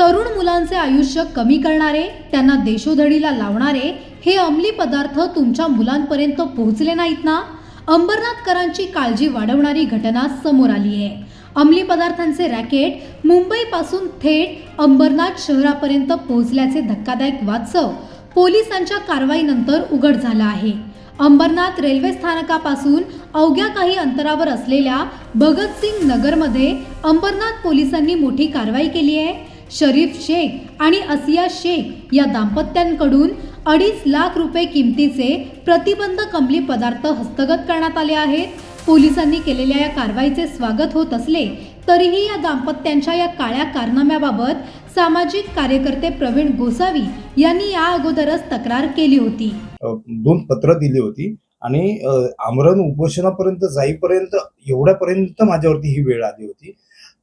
तरुण मुलांचे आयुष्य कमी करणारे त्यांना देशोधडीला लावणारे हे अंमली पदार्थ तुमच्या मुलांपर्यंत पोहोचले नाहीत ना? अंबरनाथकरांची काळजी वाढवणारी घटना समोर आली आहे. अंमली पदार्थांचे रॅकेट मुंबईपासून थेट अंबरनाथ शहरापर्यंत पोहोचल्याचे धक्कादायक वास्तव पोलिसांच्या कारवाईनंतर उघड झालं आहे. अंबरनाथ रेल्वे स्थानकापासून अवघ्या काही अंतरावर असलेल्या भगतसिंग नगरमध्ये अंबरनाथ पोलिसांनी मोठी कारवाई केली आहे. शरीफ शेख आणि असिया शेख या दाम्पत्यांकडून अडीच लाख रुपये किमतीचे प्रतिबंध कमली पदार्थ हस्तगत करण्यात आले आहेत. पोलिसांनी केलेल्या या कारवाईचे स्वागत होत असले तरीही या दाम्पत्यांच्या या काळ्या कारनाम्याबाबत सामाजिक कार्यकर्ते प्रवीण गोसावी यांनी या अगोदरच तक्रार केली होती. दोन पत्र दिली होती आणि आमरण उपोषणापर्यंत जाईपर्यंत एवढ्यापर्यंत माझ्यावरती ही वेळ आली होती.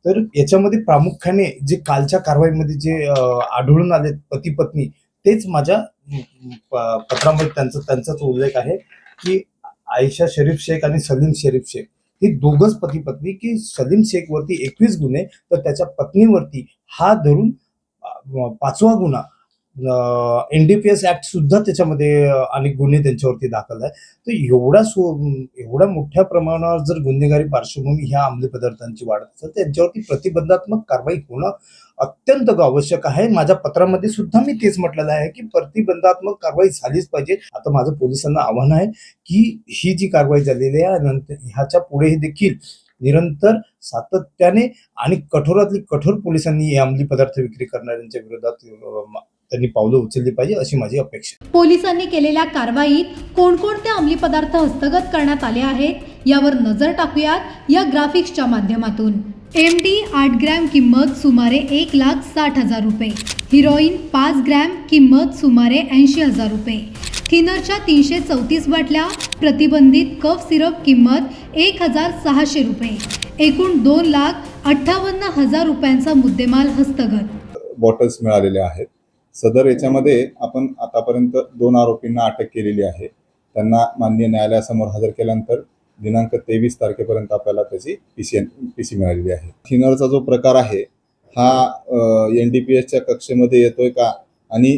तर याच्यामध्ये प्रामुख्याने जे कालच्या कारवाईमध्ये जे आढळून आले पती पत्नी तेच माझ्या प- पत्रामध्ये त्यांचा त्यांचाच उल्लेख आहे की आयशा शरीफ शेख आणि सलीम शरीफ शेख ही दोघंच पती पत्नी की सलीम शेख वरती एकवीस गुन्हे तर त्याच्या पत्नीवरती हा धरून पाचवा गुन्हा एनडीपीएस ऍक्ट सुद्धा त्याच्यामध्ये अनेक गुन्हे त्यांच्यावरती दाखल आहे तर एवढा सो एवढ्या मोठ्या प्रमाणावर जर गुन्हेगारी पार्श्वभूमी ह्या अंमली पदार्थांची वाढत असेल तर त्यांच्यावरती प्रतिबंधात्मक कारवाई होणं अत्यंत आवश्यक आहे. माझ्या पत्रामध्ये सुद्धा मी तेच म्हटलेलं आहे की प्रतिबंधात्मक कारवाई झालीच पाहिजे. आता माझं पोलिसांना आव्हान आहे की ही जी कारवाई झालेली आहे नंतर ह्याच्या पुढेही देखील निरंतर सातत्याने आणि कठोरातली कठोर पोलिसांनी हे अंमली पदार्थ विक्री करणाऱ्यांच्या विरोधात त्यांनी पावलं उचलली पाहिजे अशी माझी अपेक्षा. पोलिसांनी केलेल्या कारवाईत कोणकोणते अंमली पदार्थ हस्तगत करण्यात आले आहेत यावर नजर टाकूयात या ग्राफिक्सच्या माध्यमातून. एम डी आठ ग्रॅम किंमत सुमारे एक लाख साठ हजार रुपये. हिरोईन पाच ग्रॅम किंमत सुमारे ऐंशी हजार रुपये. थिनरच्या तीनशे चौतीस बाटल्या प्रतिबंधित कफ सिरप किंमत एक हजार सहाशे रुपये. एकूण दोन लाख अठ्ठावन्न हजार रुपयांचा मुद्देमाल हस्तगत. बॉटल्स मिळालेल्या आहेत. सदर याच्यामध्ये आपण आतापर्यंत दोन आरोपींना अटक केलेली आहे. त्यांना माननीय न्यायालयासमोर हजर केल्यानंतर दिनांक तेवीस तारखेपर्यंत आपल्याला त्याची P C N P C मिळालेली आहे. थिनरचा जो प्रकार आहे हा एन डी पी एसच्या कक्षेमध्ये येतोय का? आणि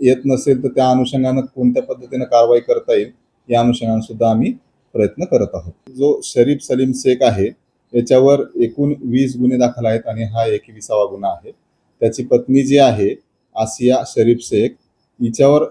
येत नसेल तर त्या अनुषंगानं कोणत्या पद्धतीनं कारवाई करता येईल या अनुषंगानं सुद्धा आम्ही प्रयत्न करत आहोत. जो शरीफ सलीम शेख आहे याच्यावर एकूण वीस गुन्हे दाखल आहेत आणि हा एकविसावा गुन्हा आहे. त्याची पत्नी जी आहे आसिया शरीफ शेख हिच्यावर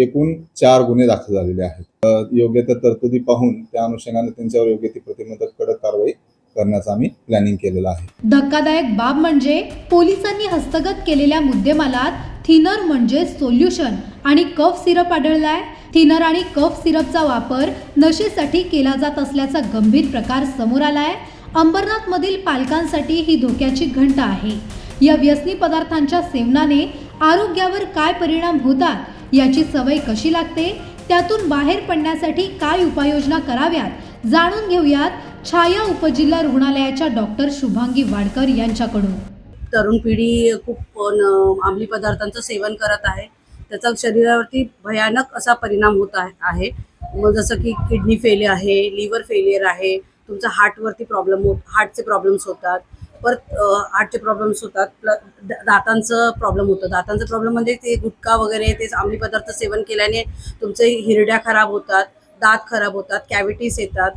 एकूण चार गुन्हे दाखल झालेले आहेत. योग्य त्या तरतुदी पाहून त्या अनुषंगाने त्यांच्यावर योग्य ती प्रतिबंधक कडक कारवाई करण्याचा आम्ही प्लॅनिंग केलेलं आहे. धक्कादायक बाब म्हणजे पोलिसांनी हस्तगत केलेल्या मुद्देमालात थिनर म्हणजे सोल्युशन आणि कफ सिरप आढळलाय. थिनर आणि कफ सिरपचा वापर नशेसाठी केला जात असल्याचा गंभीर प्रकार समोर आलाय. अंबरनाथमधील पालकांसाठी ही धोक्याची घंटा आहे. या व्यसनी पदार्थांच्या सेवनाने आरोग्यावर काय परिणाम होतात याची सवय कशी लागते त्यातून बाहेर पडण्यासाठी काय उपाययोजना कराव्यात जाणून घेऊयात छाया उपजिल्हा रुग्णालयाच्या डॉक्टर शुभांगी वाडकर यांच्याकडून. तरुण पिढी खूप न- अंमली पदार्थांचं सेवन करत आहे. त्याचा शरीरावरती भयानक असा परिणाम होत आहे आहे. मग जसं की किडनी फेलियर आहे लिव्हर फेलियर आहे तुमचा हार्टवरती प्रॉब्लेम होत हार्टचे प्रॉब्लेम्स होतात. परत हार्टचे प्रॉब्लेम्स होतात प्लस दातांचं प्रॉब्लेम होतं. दातांचं प्रॉब्लेम म्हणजे ते गुटखा वगैरे ते अंमली पदार्थ सेवन केल्याने तुमचे हिरड्या खराब होतात दात खराब होतात कॅव्हिटीज येतात.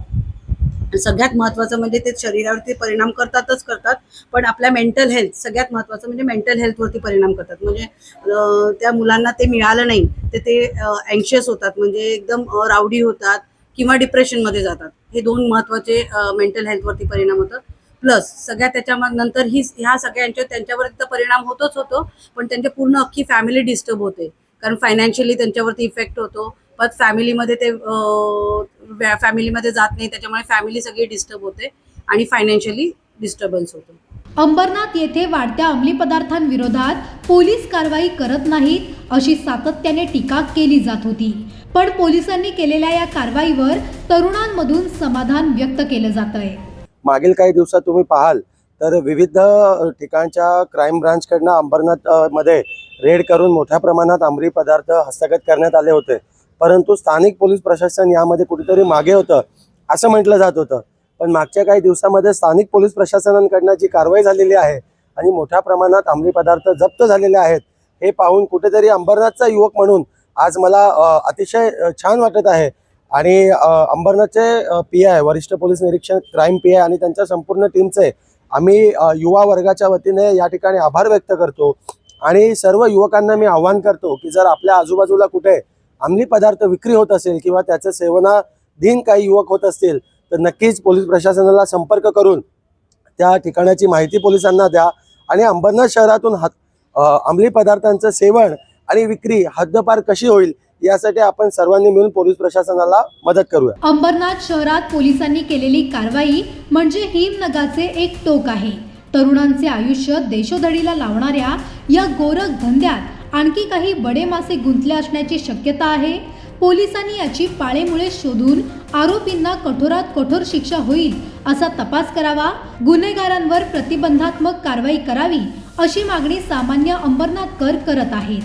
सगळ्यात महत्त्वाचं म्हणजे ते शरीरावरती परिणाम करतातच करतात पण आपल्या मेंटल हेल्थ सगळ्यात महत्त्वाचं म्हणजे मेंटल हेल्थवरती परिणाम करतात. म्हणजे त्या मुलांना ते मिळालं नाही तर ते अँशियस होतात म्हणजे एकदम राऊडी रावडी होतात किंवा डिप्रेशनमध्ये जातात. हे दोन महत्त्वाचे मेंटल हेल्थवरती परिणाम होतात. प्लस सगळ्या त्याच्या नंतर ही ह्या सगळ्यांच्या त्यांच्यावरती तर परिणाम होतोच होतो पण त्यांची पूर्ण अख्खी फॅमिली डिस्टर्ब होते. कारण फायनान्शियली त्यांच्यावरती इफेक्ट होतो. परत फॅमिलीमध्ये ते फॅमिलीमध्ये जात नाही त्याच्यामुळे फॅमिली सगळी डिस्टर्ब होते आणि फायनान्शियली डिस्टर्बन्स होतो. अंबरनाथ येथे वाढत्या अंमली पदार्थांविरोधात पोलीस कारवाई करत नाहीत अशी सातत्याने टीका केली जात होती. पण पोलिसांनी केलेल्या या कारवाईवर तरुणांमधून समाधान व्यक्त केलं जात आहे मागील काही दिवसात तुम्ही पाहाल तर विविध ठिकाणच्या क्राईम ब्रांचकडनं अंबरनाथमध्ये रेड करून मोठ्या प्रमाणात अंमली पदार्थ हस्तगत करण्यात आले होते. परंतु स्थानिक पोलीस प्रशासन यामध्ये कुठेतरी मागे होतं असं म्हटलं जात होतं. पण मागच्या काही दिवसामध्ये स्थानिक पोलीस प्रशासनांकडनं जी कारवाई झालेली आहे आणि मोठ्या प्रमाणात अंमली पदार्थ जप्त झालेले आहेत हे पाहून कुठेतरी अंबरनाथचा युवक म्हणून आज मला अतिशय छान वाटत आहे. आणि अंबरनाथचे पी आय वरिष्ठ पोलीस निरीक्षक क्राईम पी आय आणि त्यांच्या संपूर्ण टीमचे आम्ही युवा वर्गाच्या वतीने या ठिकाणी आभार व्यक्त करतो. आणि सर्व युवकांना मी आव्हान करतो की जर आपल्या आजूबाजूला कुठे अंमली पदार्थ विक्री होत असेल किंवा त्याचं सेवनाधीन काही युवक होत असतील तर नक्कीच पोलीस प्रशासनाला संपर्क करून त्या ठिकाणाची माहिती पोलिसांना द्या आणि अंबरनाथ शहरातून हात अंमली पदार्थांचं सेवन आणि विक्री हद्दपार कशी होईल यासाठी आपण सर्वांनी मिळून पोलीस प्रशासनाला मदत करूया. अंबरनाथ शहरात पोलिसांनी केलेली कारवाई म्हणजे हिमनगाचे एक टोक आहे. तरुणांचे आयुष्य देशोधडीला लावणाऱ्या या गोरख धंद्यात आणखी काही बडे मासे गुंतले असण्याची शक्यता आहे. पोलिसांनी याची पाळेमुळे शोधून आरोपींना कठोरात कठोर शिक्षा होईल असा तपास करावा गुन्हेगारांवर प्रतिबंधात्मक कारवाई करावी अशी मागणी सामान्य अंबरनाथकर करत आहेत.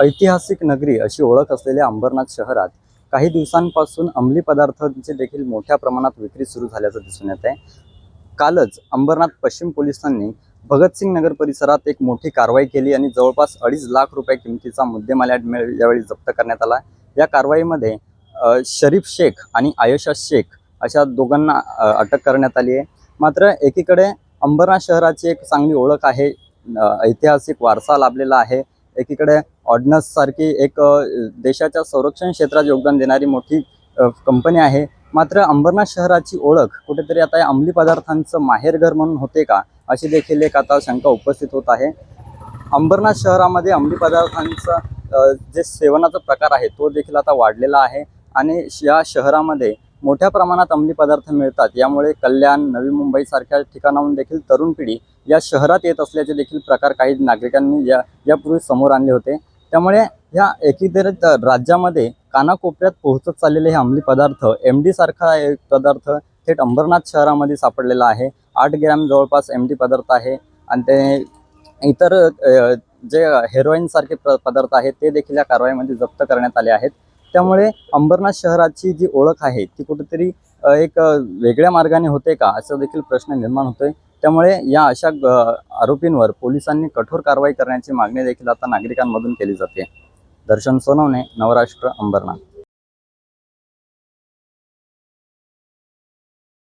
ऐतिहासिक नगरी अशी ओळख असलेल्या अंबरनाथ शहरात काही दिवसांपासून अंमली पदार्थांची देखील मोठ्या प्रमाणात विक्री सुरू झाल्याचं दिसून येत आहे. कालच अंबरनाथ पश्चिम पोलिसांनी भगतसिंग नगर परिसरात एक मोठी कारवाई केली आणि जवळपास अडीच लाख रुपये किमतीचा मुद्देमाल यावेळी जप्त करण्यात आला. या कारवाईमध्ये शरीफ शेख आणि आयशा शेख अशा दोघांना अटक करण्यात आली आहे. मात्र एकीकडे अंबरनाथ शहराची एक चांगली ओळख आहे ऐतिहासिक वारसा लाभलेला आहे. एकीकडे ऑर्डनस सारखी एक देशाच्या संरक्षण क्षेत्रात योगदान देणारी मोठी कंपनी आहे. मात्र अंबरनाथ शहराची ओळख कुठेतरी आता या अंमली पदार्थांचं माहेरघर म्हणून होते का? अशी देखील एक आता शंका उपस्थित होत आहे. अंबरनाथ शहरामध्ये अंमली पदार्थांचा जे सेवनाचा प्रकार आहे तो देखील आता वाढलेला आहे आणि श- या शहरामध्ये मोठ्या प्रमाणात अंमली पदार्थ मिळतात. यामुळे कल्याण नवी मुंबईसारख्या ठिकाणाहून देखील तरुण पिढी या शहरात येत असल्याचे देखील प्रकार काही नागरिकांनी या यापूर्वी समोर आणले होते. त्यामुळे ह्या एकीकडे राज्यामध्ये कानाकोपऱ्यात पोहोचत चाललेले हे अंमली पदार्थ एम डी सारखा एक पदार्थ थेट अंबरनाथ शहरामध्ये सापडलेला आहे. आठ ग्रॅम जवळपास एम डी पदार्थ आहे. आणि ते इतर जे हेरोईनसारखे प- पदार्थ आहेत ते देखील या कारवाईमध्ये जप्त करण्यात आले आहेत. त्यामुळे अंबरनाथ शहराची जी ओळख आहे ती कुठेतरी एक वेगळ्या मार्गाने होते का असा देखील प्रश्न निर्माण होतोय. त्यामुळे या अशा आरोपींवर पोलिसांनी कठोर कारवाई करण्याची मागणी देखील आता नागरिकांमधून केली जाते. दर्शन सोनवणे नवराष्ट्र अंबरनाथ.